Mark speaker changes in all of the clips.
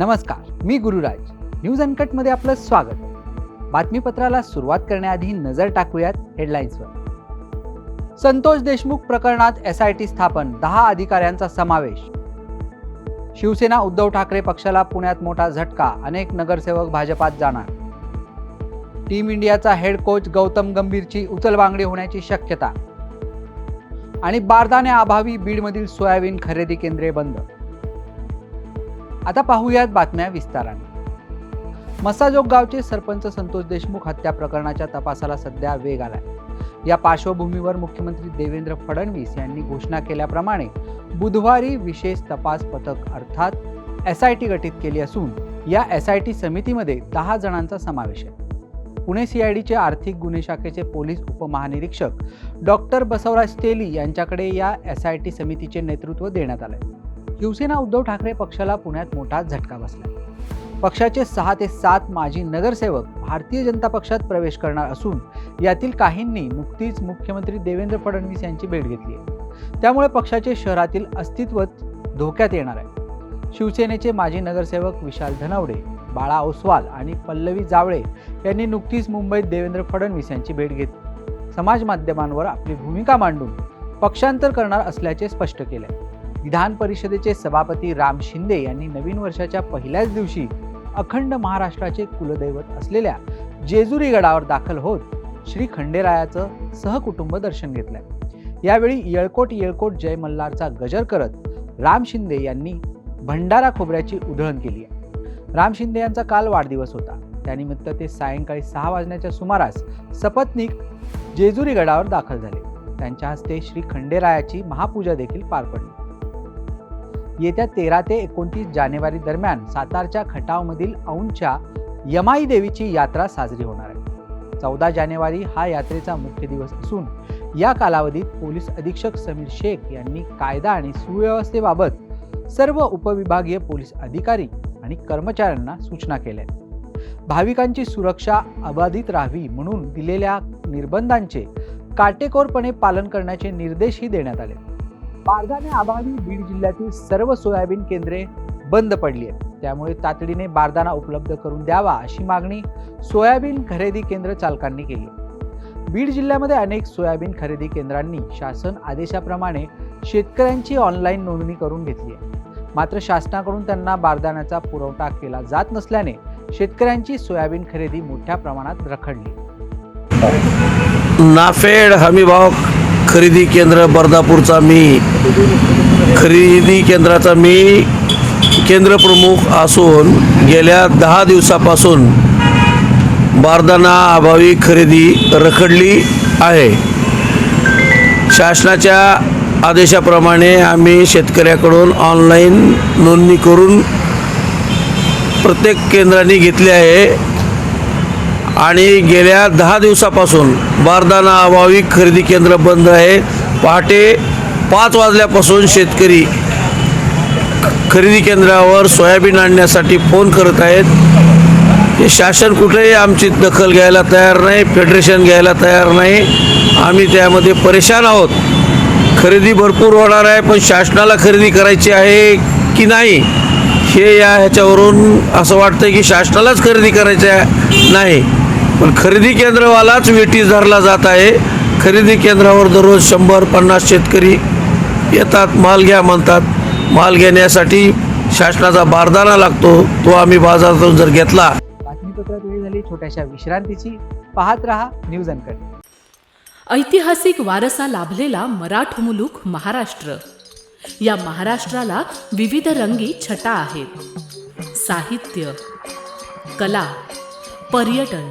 Speaker 1: नमस्कार मी गुरुराज. न्यूज अनकटमध्ये आपलं स्वागत. बातमीपत्राला सुरुवात करण्याआधी नजर टाकूयात हेडलाईन्सवर संतोष देशमुख प्रकरणात एस आय टी स्थापन दहा अधिकाऱ्यांचा समावेश. शिवसेना उद्धव ठाकरे पक्षाला पुण्यात मोठा झटका अनेक नगरसेवक भाजपात जाणार. टीम इंडियाचा हेड कोच गौतम गंभीरची उचलबांगडी होण्याची शक्यता. आणि बारदाण्याअभावी बीडमधील सोयाबीन खरेदी केंद्रे बंद. आता पाहूयात बातम्या विस्ताराने. मसाजोग गावचे सरपंच संतोष देशमुख हत्या प्रकरणाच्या तपासाला सध्या वेग आलाय. या पार्श्वभूमीवर मुख्यमंत्री देवेंद्र फडणवीस यांनी घोषणा केल्याप्रमाणे बुधवारी विशेष तपास पथक अर्थात एस आय टी गठीत केली असून या एस आय टी समितीमध्ये दहा जणांचा समावेश आहे. पुणे सीआयडीचे आर्थिक गुन्हे शाखेचे पोलीस उपमहानिरीक्षक डॉक्टर बसवराज तेली यांच्याकडे या एस आय टी समितीचे नेतृत्व देण्यात आलंय. शिवसेना उद्धव ठाकरे पक्षाला पुण्यात मोठा झटका बसला. पक्षाचे सहा ते सात माजी नगरसेवक भारतीय जनता पक्षात प्रवेश करणार असून यातील काहींनी नुकतीच मुख्यमंत्री देवेंद्र फडणवीस यांची भेट घेतली आहे. त्यामुळे पक्षाचे शहरातील अस्तित्व धोक्यात येणार आहे. शिवसेनेचे माजी नगरसेवक विशाल धनवडे बाळा ओसवाल आणि पल्लवी जावळे यांनी नुकतीच मुंबईत देवेंद्र फडणवीस यांची भेट घेतली. समाज माध्यमांवर आपली भूमिका मांडून पक्षांतर करणार असल्याचे स्पष्ट केले विधान परिषदेचे सभापती राम शिंदे यांनी नवीन वर्षाच्या पहिल्याच दिवशी अखंड महाराष्ट्राचे कुलदैवत असलेल्या जेजुरी गडावर दाखल होत श्री खंडेरायाचं सहकुटुंब दर्शन घेतलंय यावेळी येळकोट येळकोट जय मल्हारचा गजर करत राम शिंदे यांनी भंडारा खोबऱ्याची उधळण केली आहे. राम शिंदे यांचा काल वाढदिवस होता. त्यानिमित्त ते सायंकाळी सहा वाजण्याच्या सुमारास सपत्नीक जेजुरी गडावर दाखल झाले. त्यांच्या हस्ते श्री खंडेरायाची महापूजा देखील पार पडली. येत्या तेरा ते एकोणतीस जानेवारी दरम्यान सातारच्या खटावमधील औंधच्या यमाई देवीची यात्रा साजरी होणार आहे चौदा जानेवारी हा यात्रेचा मुख्य दिवस असून या कालावधीत पोलीस अधीक्षक समीर शेख यांनी कायदा आणि सुव्यवस्थेबाबत सर्व उपविभागीय पोलीस अधिकारी आणि कर्मचाऱ्यांना सूचना केल्या आहेत. भाविकांची सुरक्षा अबाधित राहावी म्हणून दिलेल्या निर्बंधांचे काटेकोरपणे पालन करण्याचे निर्देशही देण्यात आले बारदाने अभावी बीड जिल्ह्यातील सर्व सोयाबीन केंद्रे बंद पडली आहेत. त्यामुळे तातडीने बारदाना उपलब्ध करून द्यावा अशी मागणी सोयाबीन खरेदी केंद्र चालकांनी केली. बीड जिल्ह्यामध्ये अनेक सोयाबीन खरेदी केंद्रांनी शासन आदेशाप्रमाणे शेतकऱ्यांची ऑनलाईन नोंदणी करून घेतली आहे. मात्र शासनाकडून त्यांना बारदाण्याचा पुरवठा केला जात नसल्याने शेतकऱ्यांची सोयाबीन खरेदी मोठ्या प्रमाणात रखडली.
Speaker 2: नाफेड हमीभाव खरेदी केंद्र बर्दापूरचा मी खरेदी केंद्राचा मी केंद्रप्रमुख असून गेल्या दहा दिवसापासून बारदाना अभावी खरेदी रखडली आहे. शासनाच्या आदेशाप्रमाणे आम्ही शेतकऱ्याकडून ऑनलाईन नोंदणी करून प्रत्येक केंद्राने घेतली आहे. आणि गेल्या दहा दिवसापासून बारदाना अभावी खरेदी केंद्र बंद आहे. पहाटे पाच वाजल्यापासून शेतकरी खरेदी केंद्रावर सोयाबीन आणण्यासाठी फोन करत आहेत. हे शासन कुठेही आमची दखल घ्यायला तयार नाही फेडरेशन घ्यायला तयार नाही. आम्ही त्यामध्ये परेशान आहोत. खरेदी भरपूर होणार आहे पण शासनाला खरेदी करायची आहे की नाही हे या ह्याच्यावरून असं वाटतं की शासनालाच खरेदी करायचं आहे नाही. पण खरेदी केंद्रवालाच वेटी धरला जात आहे. खरेदी केंद्रावर दररोज शंभर पन्नास शेतकरी येतात माल घ्या म्हणतात. माल घेण्यासाठी शासनाचा बारदाना लागतो तो आम्ही बाजारातून जर घेतला.
Speaker 1: बातमीपत्रात वेळ झाली छोट्याशा विश्रांतीची. पाहत रहा न्यूज अनकट.
Speaker 3: ऐतिहासिक वारसा लाभलेला मराठ मुलूक महाराष्ट्र. या महाराष्ट्राला विविध रंगी छटा आहेत. साहित्य कला पर्यटन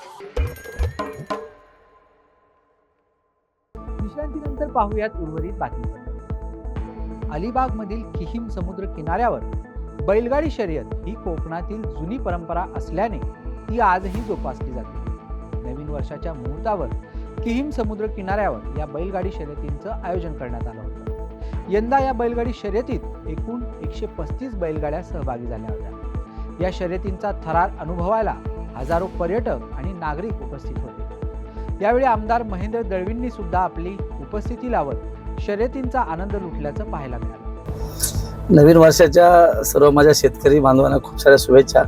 Speaker 1: विश्रांतीनंतर पाहूयात उर्वरित बातमीपत्र. अलिबागमधील किहिम समुद्र किनाऱ्यावर बैलगाडी शर्यत ही कोकणातील जुनी परंपरा असल्याने ती आजही जोपासली जाते. नवीन वर्षाच्या मुहूर्तावर किहिम समुद्र किनाऱ्यावर या बैलगाडी शर्यतींचं आयोजन करण्यात आलं होतं. यंदा या बैलगाडी शर्यतीत एकूण एकशे पस्तीस बैलगाड्या सहभागी झाल्या होत्या. या शर्यतींचा थरार अनुभवायला हजारो पर्यटक आणि नागरिक उपस्थित होते. यावेळी आमदार महेंद्र दळवींनी सुद्धा आपली उपस्थिती लावत शर्यतींचा आनंद लुटल्याचं पाहायला मिळालं.
Speaker 4: नवीन वर्षाच्या सर्व माझ्या शेतकरी बांधवांना खूप साऱ्या शुभेच्छा.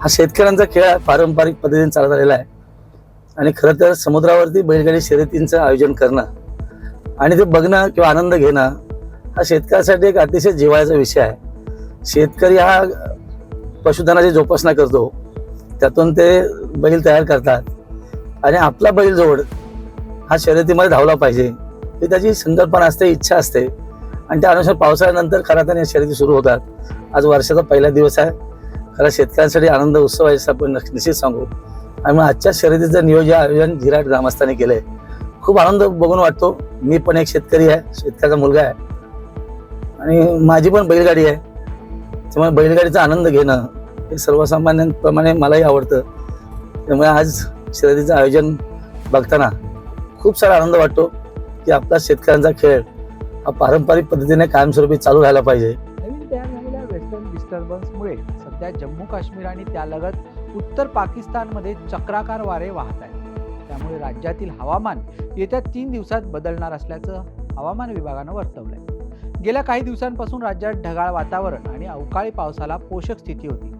Speaker 4: हा शेतकऱ्यांचा खेळ पारंपरिक पद्धतीने चालत आलेला आहे. आणि खरं तर समुद्रावरती बैलगाडी शर्यतींचं आयोजन करणं आणि ते बघणं किंवा आनंद घेणं हा शेतकऱ्यासाठी एक अतिशय जिव्हाळ्याचा विषय आहे. शेतकरी हा पशुधनाची जोपासना करतो. त्यातून ते बैल तयार करतात. आणि आपला बैल जोड हा शर्यतीमध्ये धावला पाहिजे. ही त्याची संकल्पना असते इच्छा असते. आणि त्या अनुसार पावसाळ्यानंतर या शर्यती सुरू होतात. आज वर्षाचा पहिला दिवस आहे. खरं शेतकऱ्यांसाठी आनंद उत्सव आहे आपण निश्चित सांगू. आणि मग आजच्या शर्यतीचं नियोजन आयोजन झिराट ग्रामस्थांनी आहे खूप आनंद बघून वाटतो. मी पण एक शेतकरी आहे. शेतकऱ्याचा मुलगा आहे. आणि माझी पण बैलगाडी आहे. त्यामुळे बैलगाडीचा आनंद घेणं हे सर्वसामान्यांप्रमाणे मलाही आवडतं. त्यामुळे आज शर्यतीचं आयोजन बघताना खूप सारा आनंद वाटतो की आपला शेतकऱ्यांचा खेळ हा पारंपरिक पद्धतीने कायमस्वरूपी चालू राहायला पाहिजे.
Speaker 1: नवीन तयार झालेल्या वेस्टर्न डिस्टर्बन्समुळे सध्या जम्मू काश्मीर आणि त्यालगत उत्तर पाकिस्तानमध्ये चक्राकार वारे वाहत आहेत. त्यामुळे राज्यातील हवामान येत्या तीन दिवसात बदलणार असल्याचं हवामान विभागानं वर्तवलंय. गेल्या काही दिवसांपासून राज्यात ढगाळ वातावरण आणि अवकाळी पावसाला पोषक स्थिती होती.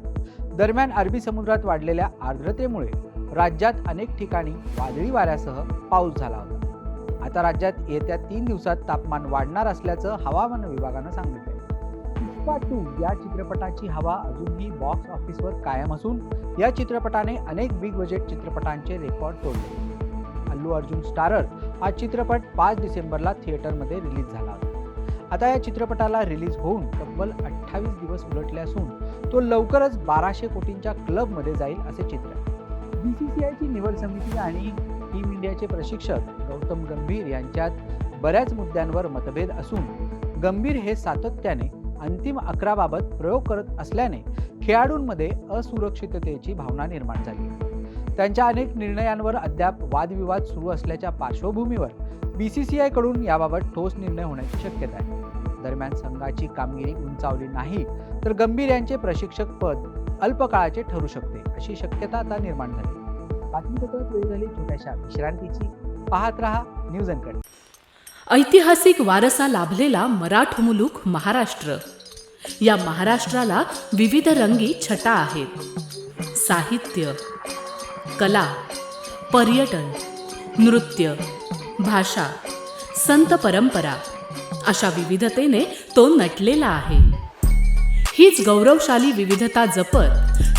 Speaker 1: दरम्यान अरबी समुद्रात वाढलेल्या आर्द्रतेमुळे राज्यात अनेक ठिकाणी वादळी वाऱ्यासह पाऊस झाला होता. आता राज्यात येत्या तीन दिवसात तापमान वाढणार असल्याचं हवामान विभागानं सांगितलं पुष्पा टू या चित्रपटाची हवा अजूनही बॉक्स ऑफिसवर कायम असून या चित्रपटाने अनेक बिग बजेट चित्रपटांचे रेकॉर्ड तोडले. अल्लू अर्जुन स्टारर हा चित्रपट पाच डिसेंबरला थिएटरमध्ये रिलीज झाला होता. आता या चित्रपटाला रिलीज होऊन तब्बल अठ्ठावीस दिवस उलटले असून तो लवकरच बाराशे कोटींच्या क्लबमध्ये जाईल असे चित्र बी सी सी आयची निवड समिती आणि टीम इंडियाचे प्रशिक्षक गौतम गंभीर यांच्यात बऱ्याच मुद्द्यांवर मतभेद असून गंभीर हे सातत्याने अंतिम अकराबाबत प्रयोग करत असल्याने खेळाडूंमध्ये असुरक्षिततेची भावना निर्माण झाली. त्यांच्या अनेक निर्णयांवर अद्याप वादविवाद सुरू असल्याच्या पार्श्वभूमीवर बी सी सी आयकडून याबाबत ठोस निर्णय होण्याची शक्यता आहे. दरम्यान संघाची कामगिरी उंचावली नाही तर गंभीर यांचे प्रशिक्षक पद अल्पकाळाचे ठरू शकते अशी शक्यता आता निर्माण झाली. बातमीपत्रात वेळ झाली छोट्याशा विश्रांतीची पाहत रहा न्यूज अँड
Speaker 3: ऐतिहासिक वारसा लाभलेला मराठ मुलूक महाराष्ट्र. या महाराष्ट्राला विविध रंगी छटा आहेत. साहित्य कला पर्यटन नृत्य भाषा संत परंपरा अशा विविधतेने तो नटलेला आहे. हीच गौरवशाली विविधता जपत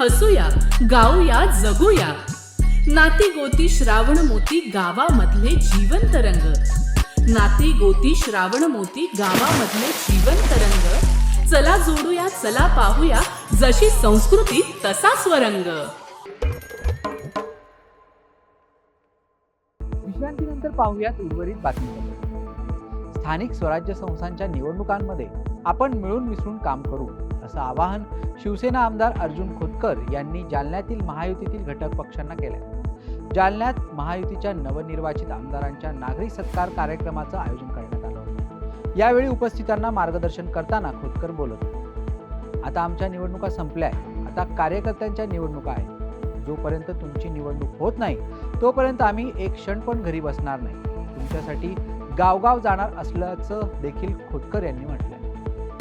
Speaker 3: हसूया गाऊया जगूया. नाती गोती श्रावण मोती गावामधले जीवन तरंग. नाती गोती श्रावण मोती गावामधले जीवन तरंग. चला जोडूया चला पाहूया जशी संस्कृती तसा स्वरंग.
Speaker 1: विश्रांतीनंतर पाहूयात उर्वरित बातमीपत्र. स्थानिक स्वराज्य संस्थांच्या निवडणुकांमध्ये आपण मिळून मिसळून काम करू. असं आवाहन शिवसेना आमदार अर्जुन खोतकर यांनी जालन्यातील महायुतीतील घटक पक्षांना केलं जालन्यात महायुतीच्या नवनिर्वाचित आमदारांच्या नागरिक सत्कार कार्यक्रमाचं आयोजन करण्यात आलं होतं. यावेळी उपस्थितांना मार्गदर्शन करताना खोतकर बोलत होते. आता आमच्या निवडणुका संपल्या आहेत आता कार्यकर्त्यांच्या निवडणुका आहेत. जोपर्यंत तुमची निवडणूक होत नाही तोपर्यंत आम्ही एक क्षण पण घरी बसणार नाही. तुमच्यासाठी गावगाव जाणार असल्याचं देखील खोतकर यांनी म्हटलं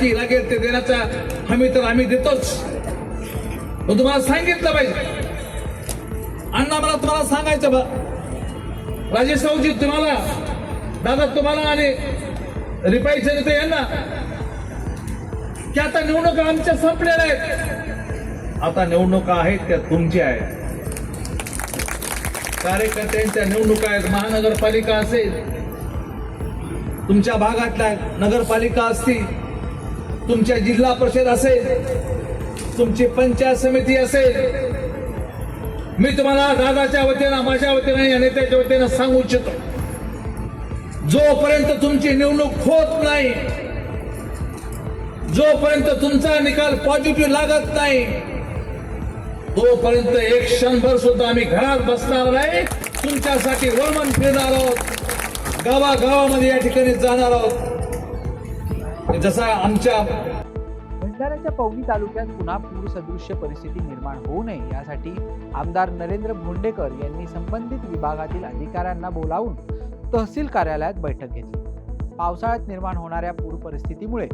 Speaker 5: लागेल ते देण्याचा हमी तर आम्ही देतोच. पण तुम्हाला सांगितलं पाहिजे. अण्णा मला तुम्हाला सांगायचं बा. राजेश राऊजी तुम्हाला दादा तुम्हाला आणि रिपाईचे नेते यांना की आता निवडणुका आमच्या संपलेल्या आहेत. आता निवडणुका आहेत त्या तुमच्या आहेत. कार्यकर्त्यांच्या निवडणुका आहेत. महानगरपालिका असेल. तुमच्या भागातल्या नगरपालिका असतील. तुमच्या जिल्हा परिषद असेल तुमची पंचायत समिती असेल मी तुम्हाला दादाच्या वतीनं माझ्या वतीनं या नेत्याच्या वतीनं सांगू इच्छितो. जोपर्यंत तुमची निवडणूक होत नाही जोपर्यंत तुमचा निकाल पॉझिटिव्ह लागत नाही तोपर्यंत एक क्षणभर सुद्धा आम्ही घरात बसणार नाही. तुमच्यासाठी वळवण फिरणार आहोत गावागावामध्ये या ठिकाणी जाणार आहोत. जसा आमच्या
Speaker 1: भंडाऱ्याच्या पवनी तालुक्यात पुन्हा पूर सदृश्य परिस्थिती निर्माण होऊ नये यासाठी आमदार नरेंद्र भोंडेकर यांनी संबंधित विभागातील अधिकाऱ्यांना बोलावून तहसील कार्यालयात बैठक घेतली. पावसाळ्यात निर्माण होणाऱ्या पूर परिस्थितीमुळे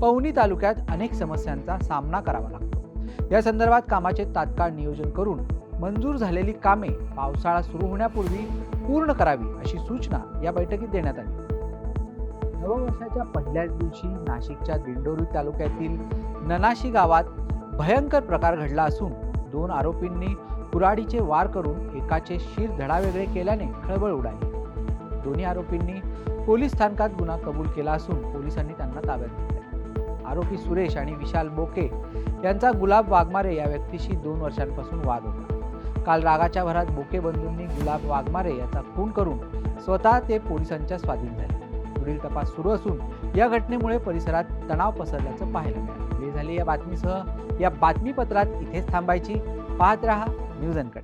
Speaker 1: पवनी तालुक्यात अनेक समस्यांचा सामना करावा लागतो. या संदर्भात कामाचे तात्काळ नियोजन करून मंजूर झालेली कामे पावसाळा सुरू होण्यापूर्वी पूर्ण करावी अशी सूचना या बैठकीत देण्यात आली. नववर्षाच्या पहिल्याच दिवशी नाशिकच्या दिंडोरी तालुक्यातील ननाशी गावात भयंकर प्रकार घडला असून दोन आरोपींनी कुराडीचे वार करून एकाचे शिर धडावेगळे केल्याने खळबळ उडाली. दोन्ही आरोपींनी पोलीस स्थानकात गुन्हा कबूल केला असून पोलिसांनी त्यांना ताब्यात घेतले. आरोपी सुरेश आणि विशाल बोके यांचा गुलाब वाघमारे या व्यक्तीशी दोन वर्षांपासून वाद होता. काल रागाच्या भरात बोके बंधूंनी गुलाब वाघमारे याचा खून करून स्वतः ते पोलिसांच्या स्वाधीन झाले. पुढील तपास सुरू असून या घटनेमुळे परिसरात तणाव पसरल्याचं पाहायला मिळालं. वेळ झाली या बातमीसह. या बातमीपत्रात इथेच थांबायची. पाहत रहा न्यूज अनकट.